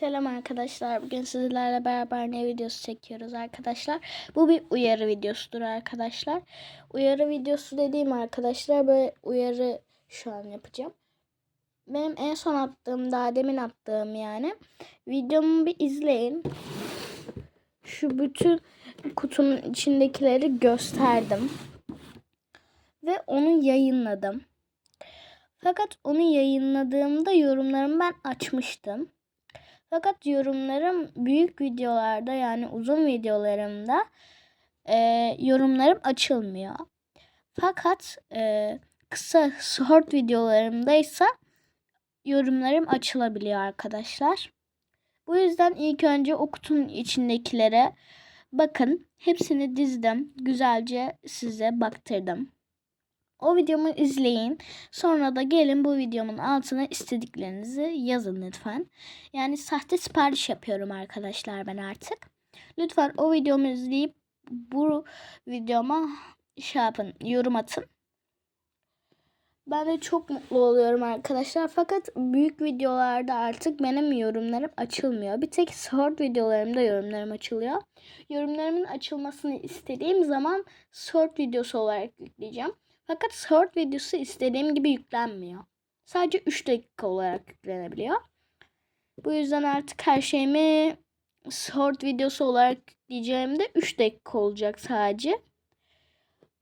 Selam arkadaşlar. Bugün sizlerle beraber ne videosu çekiyoruz arkadaşlar. Bu bir uyarı videosudur arkadaşlar. Uyarı videosu dediğim arkadaşlar böyle uyarı şu an yapacağım. Benim en son attığım daha demin attığım yani. Videomu bir izleyin. Şu bütün kutunun içindekileri gösterdim. Ve onu yayınladım. Fakat onu yayınladığımda yorumlarımı ben açmıştım. Fakat yorumlarım büyük videolarda yani uzun videolarımda e, yorumlarım açılmıyor. Fakat e, kısa short videolarımda ise yorumlarım açılabiliyor arkadaşlar. Bu yüzden ilk önce o kutunun içindekilere bakın. Hepsini dizdim. Güzelce size baktırdım. O videomu izleyin. Sonra da gelin bu videomun altına istediklerinizi yazın lütfen. Yani sahte sipariş yapıyorum arkadaşlar ben artık. Lütfen o videomu izleyip bu videoma şey yapın, yorum atın. Ben de çok mutlu oluyorum arkadaşlar. Fakat büyük videolarda artık benim yorumlarım açılmıyor. Bir tek short videolarımda yorumlarım açılıyor. Yorumlarımın açılmasını istediğim zaman short videosu olarak yükleyeceğim. Fakat short videosu istediğim gibi yüklenmiyor. Sadece 3 dakika olarak yüklenebiliyor. Bu yüzden artık her şeyimi short videosu olarak yükleyeceğimde 3 dakika olacak sadece.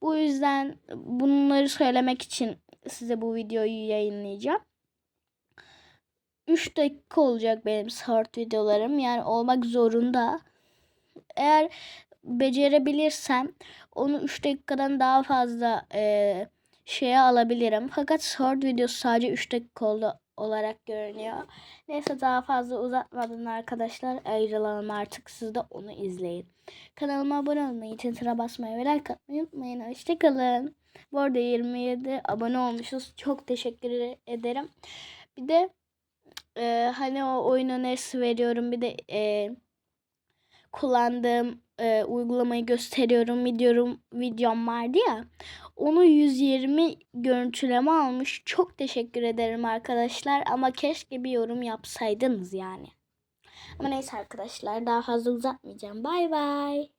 Bu yüzden bunları söylemek için size bu videoyu yayınlayacağım. 3 dakika olacak benim short videolarım. Yani olmak zorunda. Eğer becerebilirsem onu 3 dakikadan daha fazla e, şeye alabilirim. Fakat short videosu sadece 3 dakika oldu olarak görünüyor. Neyse daha fazla uzatmadan arkadaşlar ayrılalım artık. Siz de onu izleyin. Kanalıma abone olmayı, tintire basmayı ve like atmayı unutmayın. Hoşçakalın. Bu arada 27 abone olmuşuz. Çok teşekkür ederim. Bir de e, hani o oyun önerisi veriyorum. Bir de e, kullandığım e, uygulamayı gösteriyorum videom, videom vardı ya. Onu 120 görüntüleme almış. Çok teşekkür ederim arkadaşlar. Ama keşke bir yorum yapsaydınız yani. Ama neyse arkadaşlar daha fazla uzatmayacağım. Bay bay.